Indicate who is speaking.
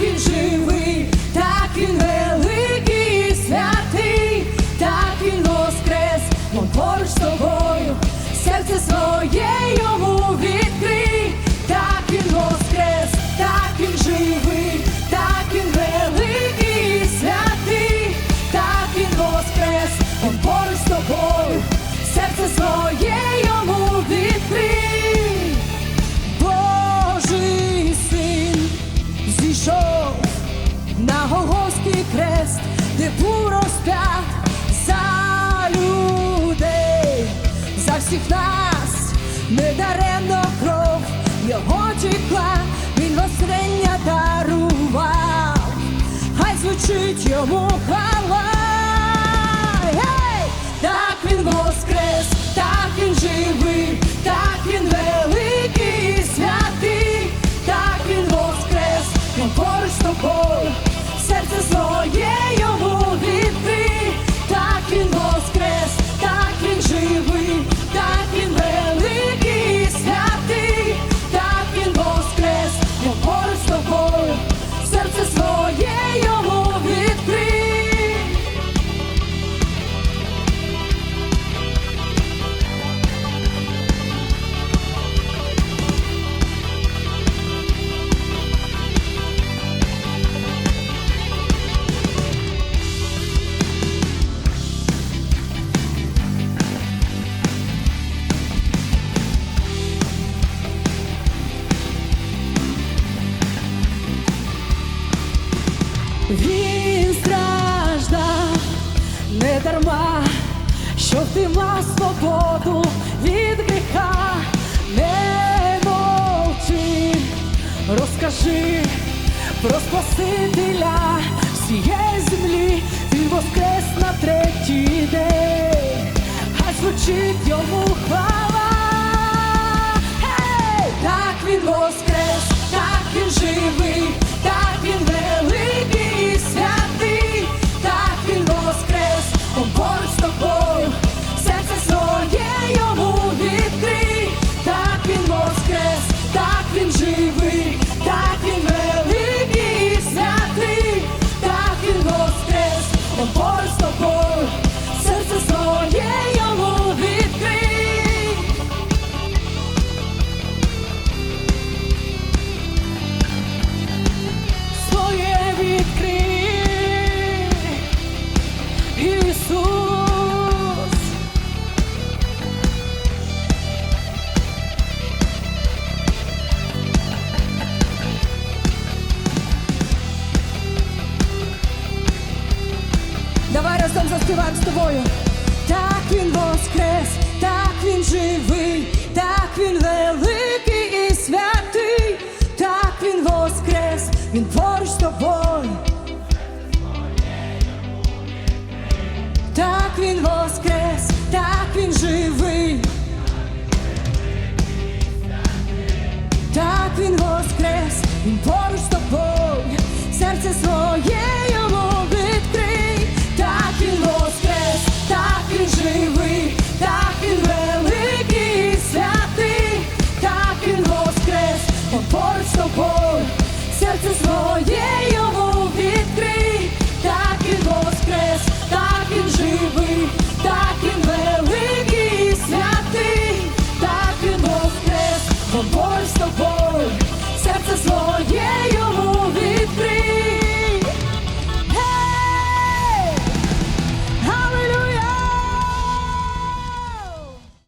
Speaker 1: він живий, Крест, де був розп'ят за людей, за всіх нас недаремно кров його тікла, він воскрення дарував, хай звучить йому хвала. Він страждав не дарма, щоб ти мав свободу від гріха, не мовчи, розкажи про Спасителя всієї землі, він воскрес на третій день, хай звучить йому хвала. Гей! Так він воскрес, так він живий, Разом заспіваємо з тобою. Так він воскрес, так він живий, так він великий і святий, так він воскрес, він поруч з тобою. Так він воскрес, так він живий. Так він воскрес, він поруч No cold.